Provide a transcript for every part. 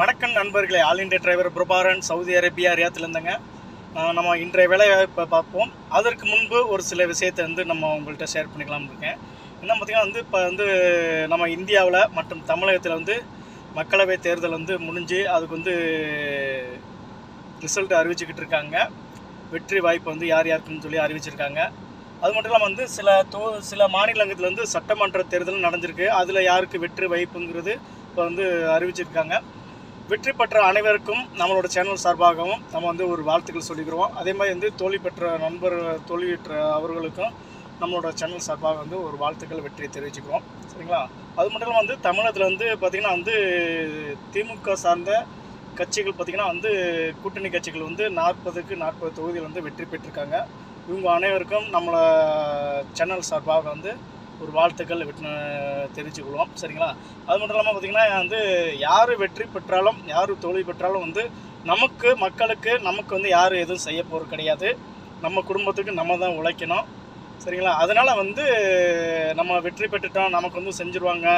வணக்கம் நண்பர்களே. All India driver Prabaran Saudi Arabia ரியாத்துலேருந்துங்க. நம்ம இன்றைய வேலைவாய்ப்பை பார்ப்போம். அதற்கு முன்பு ஒரு சில விஷயத்தை வந்து நம்ம உங்கள்கிட்ட ஷேர் பண்ணிக்கலாம்னு இருக்கேன். என்ன பார்த்தீங்கன்னா வந்து இப்போ வந்து நம்ம இந்தியாவில் மற்றும் தமிழகத்தில் வந்து மக்களவை தேர்தல் வந்து முடிஞ்சு அதுக்கு வந்து ரிசல்ட் அறிவிச்சுக்கிட்டு இருக்காங்க. வெற்றி வாய்ப்பு வந்து யார் யாருக்குன்னு சொல்லி அறிவிச்சிருக்காங்க. அது மட்டும் இல்லாமல் வந்து சில தோ சில மாநிலங்கத்தில் வந்து சட்டமன்ற தேர்தல் நடந்திருக்கு. அதில் யாருக்கு வெற்றி வாய்ப்புங்கிறது இப்போ வந்து அறிவிச்சிருக்காங்க. வெற்றி பெற்ற அனைவருக்கும் நம்மளோட சேனல் சார்பாகவும் நம்ம வந்து ஒரு வாழ்த்துக்கள் சொல்லிக்கிறோம். அதே மாதிரி வந்து தோல்வி பெற்ற நண்பர் தோல்வியற்ற அவர்களுக்கும் நம்மளோட சேனல் சார்பாக வந்து ஒரு வாழ்த்துக்கள் வெற்றியை தெரிவிச்சுக்கிறோம். சரிங்களா? அது மட்டும் இல்லாமல் வந்து தமிழகத்தில் வந்து பார்த்திங்கன்னா வந்து திமுக சார்ந்த கட்சிகள் பார்த்திங்கன்னா வந்து கூட்டணி கட்சிகள் வந்து நாற்பதுக்கு நாற்பது தொகுதியில் வந்து வெற்றி பெற்றிருக்காங்க. இவங்க அனைவருக்கும் நம்மளை சேனல் சார்பாக வந்து ஒரு வாழ்த்துக்கள் வெற்றி தெரிவிச்சுக்கொள்வோம் சரிங்களா? அது மட்டும் இல்லாமல் பார்த்திங்கன்னா வந்து யார் வெற்றி பெற்றாலும் யார் தோல்வி பெற்றாலும் வந்து நமக்கு மக்களுக்கு நமக்கு வந்து யாரும் எதுவும் செய்ய போகிறது கிடையாது. நம்ம குடும்பத்துக்கு நம்ம தான் உழைக்கணும். சரிங்களா? அதனால் வந்து நம்ம வெற்றி பெற்றுட்டோம் நமக்கு வந்து செஞ்சுருவாங்க.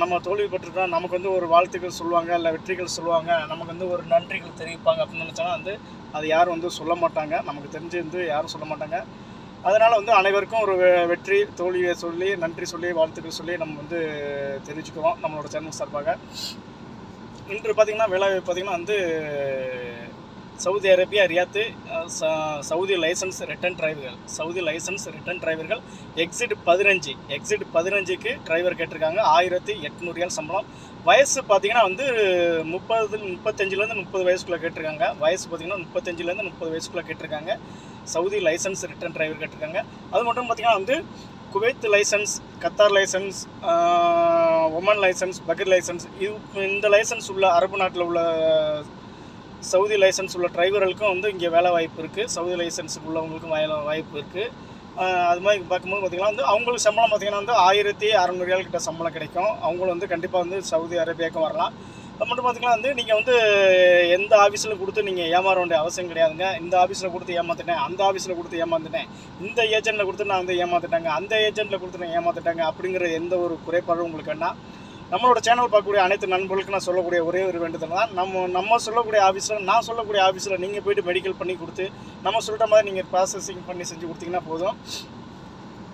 நம்ம தோல்வி பெற்றுட்டோம் நமக்கு வந்து ஒரு வாழ்த்துக்கள் சொல்லுவாங்க இல்லை வெற்றிகள் சொல்லுவாங்க நமக்கு வந்து ஒரு நன்றிகள் தெரிவிப்பாங்க அப்படின்னு நினச்சோன்னா வந்து அது யாரும் வந்து சொல்ல மாட்டாங்க. நமக்கு தெரிஞ்சு வந்து யாரும் சொல்ல மாட்டாங்க. அதனால் வந்து அனைவருக்கும் ஒரு வெற்றி தோல்வியை சொல்லி நன்றி சொல்லி வாழ்த்துக்கள் சொல்லி நம்ம வந்து தெரிஞ்சுக்குவோம் நம்மளோட சேனல் சார்பாக. இன்று பார்த்திங்கன்னா வேலை பார்த்திங்கன்னா வந்து சவுதி அரேபியா ரியாத்து ச- சவுதி லைசன்ஸ் ரிட்டன் டிரைவர்கள். சவுதி லைசன்ஸ் ரிட்டன் டிரைவர்கள். எக்ஸிட் பதினஞ்சு. எக்ஸிட் பதினஞ்சுக்கு டிரைவர் கேட்டிருக்காங்க. ஆயிரத்தி எட்நூறு சம்பளம். வயசு பார்த்தீங்கன்னா வந்து முப்பது முப்பத்தஞ்சுலேருந்து முப்பது வயசுக்குள்ளே கேட்டிருக்காங்க. வயசு பார்த்தீங்கன்னா முப்பத்தஞ்சுலேருந்து முப்பது வயசுக்குள்ளே கேட்டிருக்காங்க. சவுதி லைசன்ஸ் ரிட்டன் டிரைவர் கேட்டிருக்காங்க. அது மட்டும் பார்த்தீங்கன்னா வந்து Kuwait license Qatar license Oman license பகீர் லைசன்ஸ் இது இந்த லைசன்ஸ் உள்ள அரபு நாட்டில் உள்ள சவுதி லைசன்ஸ் உள்ள டிரைவர்களுக்கும் வந்து இங்கே வேலை வாய்ப்பு இருக்குது சவுதி லைசன்ஸ் உள்ளவங்களுக்கும் வேலை வாய்ப்பு இருக்குது அது மாதிரி பார்க்கும்போது பார்த்திங்கன்னா வந்து அவங்களுக்கு சம்பளம் பார்த்திங்கன்னா வந்து ஆயிரத்தி அறநூறு கிட்ட சம்பளம் கிடைக்கும். அவங்களும் வந்து கண்டிப்பாக வந்து சவுதி அரேபியாவுக்கும் வரலாம். அது மட்டும் பார்த்திங்கன்னா வந்து நீங்கள் வந்து எந்த ஆஃபீஸில் கொடுத்து நீங்கள் ஏமாற வேண்டிய அவசியம் கிடையாதுங்க. இந்த ஆஃபீஸில் கொடுத்து ஏமாற்றிட்டேன் அந்த ஆஃபீஸில் கொடுத்து ஏமாந்துட்டேன் இந்த ஏஜென்ட்டில் கொடுத்து நான் வந்து ஏமாத்திட்டாங்க அந்த ஏஜென்ட்டில் கொடுத்து நான் ஏமாற்றிட்டாங்க அப்படிங்கிற எந்த ஒரு குறைபாடும் உங்களுக்கு வேண்டாம். நம்மளோட சேனல் பார்க்கக்கூடிய அனைத்து நண்பர்களுக்கு நான் சொல்லக்கூடிய ஒரே ஒரு வேண்டுதல் தான். நம்ம நம்ம சொல்லக்கூடிய ஆஃபீஸில் நான் சொல்லக்கூடிய ஆஃபீஸில் நீங்கள் போயிட்டு மெடிக்கல் பண்ணி கொடுத்து நம்ம சொல்கிற மாதிரி நீங்கள் ப்ராசஸிங் பண்ணி செஞ்சு கொடுத்தீங்கன்னா போதும்.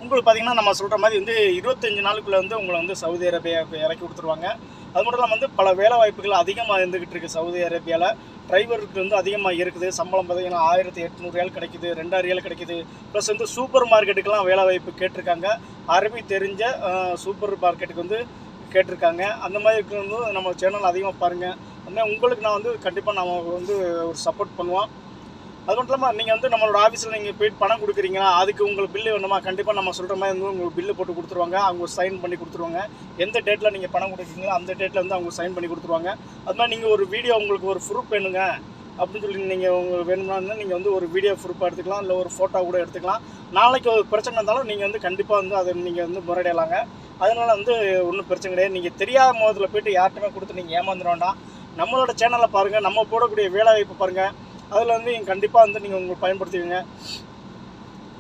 உங்களுக்கு பார்த்தீங்கன்னா நம்ம சொல்கிற மாதிரி வந்து இருபத்தஞ்சு நாளுக்குள்ளே வந்து உங்களை வந்து சவுதி அரேபியாவுக்கு இறக்கி கொடுத்துருவாங்க. அது மட்டும் இல்லாமல் வந்து பல வேலை வாய்ப்புகள் அதிகமாக இருந்துகிட்டு இருக்குது சவுதி அரேபியாவில் டிரைவருக்கு வந்து அதிகமாக இருக்குது. சம்பளம் பார்த்தீங்கன்னா ஆயிரத்தி எட்நூறு ரியால் கிடைக்குது ரெண்டாயிரம் ரியால் கிடைக்குது. ப்ளஸ் வந்து சூப்பர் மார்க்கெட்டுக்கெலாம் வேலை வாய்ப்பு கேட்டிருக்காங்க. அரபி தெரிஞ்ச சூப்பர் மார்க்கெட்டுக்கு வந்து கேட்டிருக்காங்க. அந்த மாதிரி இருக்கிறது நம்ம சேனல் அதிகமாக பாருங்கள் அந்த உங்களுக்கு நான் வந்து கண்டிப்பாக நம்ம வந்து ஒரு சப்போர்ட் பண்ணுவோம். அது மட்டும் இல்லாமல் நீங்கள் வந்து நம்மளோட ஆஃபீஸில் நீங்கள் போயிட்டு பணம் கொடுக்குறீங்கன்னா அதுக்கு உங்களுக்கு பில்லு வேணுமா? கண்டிப்பாக நம்ம சொல்கிற மாதிரி வந்து உங்களுக்கு பில்லு போட்டு கொடுத்துருவாங்க. அவங்க சைன் பண்ணி கொடுத்துருவாங்க. எந்த டேட்டில் நீங்கள் பணம் கொடுக்குறீங்களோ அந்த டேட்டில் வந்து அவங்க சைன் பண்ணி கொடுத்துருவாங்க. அது மாதிரி நீங்கள் ஒரு வீடியோ உங்களுக்கு ஒரு ப்ரூஃப் வேணுங்க. அப்படின்னு சொல்லி நீங்கள் உங்களுக்கு வேணும்னா நீங்கள் வந்து ஒரு வீடியோ ப்ரூஃபாக எடுத்துக்கலாம். இல்லை ஒரு ஃபோட்டோ கூட எடுத்துக்கலாம். நாளைக்கு ஒரு பிரச்சனை இருந்தாலும் நீங்கள் வந்து கண்டிப்பாக வந்து அதை நீங்கள் வந்து முறையிடலாங்க. அதனால் வந்து ஒன்றும் பிரச்சனை கிடையாது. நீங்கள் தெரியாத மோதத்தில் போய்ட்டு யார்ட்டுமே கொடுத்து நீங்கள் ஏமாந்துட வேண்டாம். நம்மளோட சேனலை பாருங்கள் நம்ம போடக்கூடிய வேலை வாய்ப்பு பாருங்கள் அதில் வந்து நீங்கள் கண்டிப்பாக வந்து நீங்கள் உங்களுக்கு பயன்படுத்துவீங்க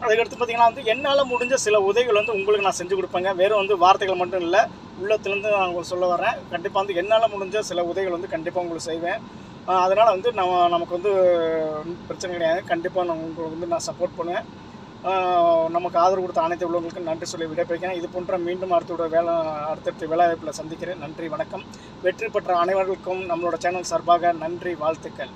அதுக்கடுத்து பார்த்தீங்கன்னா வந்து என்னால் முடிஞ்ச சில உதவிகள் வந்து உங்களுக்கு நான் செஞ்சு கொடுப்பேங்க. வெறும் வந்து வார்த்தைகள் மட்டும் இல்லை உள்ளத்துலேருந்து நான் உங்களுக்கு சொல்ல வரேன் கண்டிப்பாக வந்து என்னால் முடிஞ்ச சில உதவிகள் வந்து கண்டிப்பாக உங்களுக்கு செய்வேன். அதனால் வந்து நம்ம நமக்கு வந்து பிரச்சனை கிடையாது. கண்டிப்பாக நான் உங்களுக்கு வந்து நான் சப்போர்ட் பண்ணுவேன். நமக்கு ஆதரவு கொடுத்த அனைத்து உள்ளவங்களுக்கும் நன்றி சொல்லி விடைபெறுகிறேன். இது போன்ற மீண்டும் அடுத்த வேலை அடுத்தடுத்த வேலைவாய்ப்பில் சந்திக்கிறேன். நன்றி வணக்கம். வெற்றி பெற்ற அனைவருக்கும் நம்மளோட சேனல் சார்பாக நன்றி வாழ்த்துக்கள்.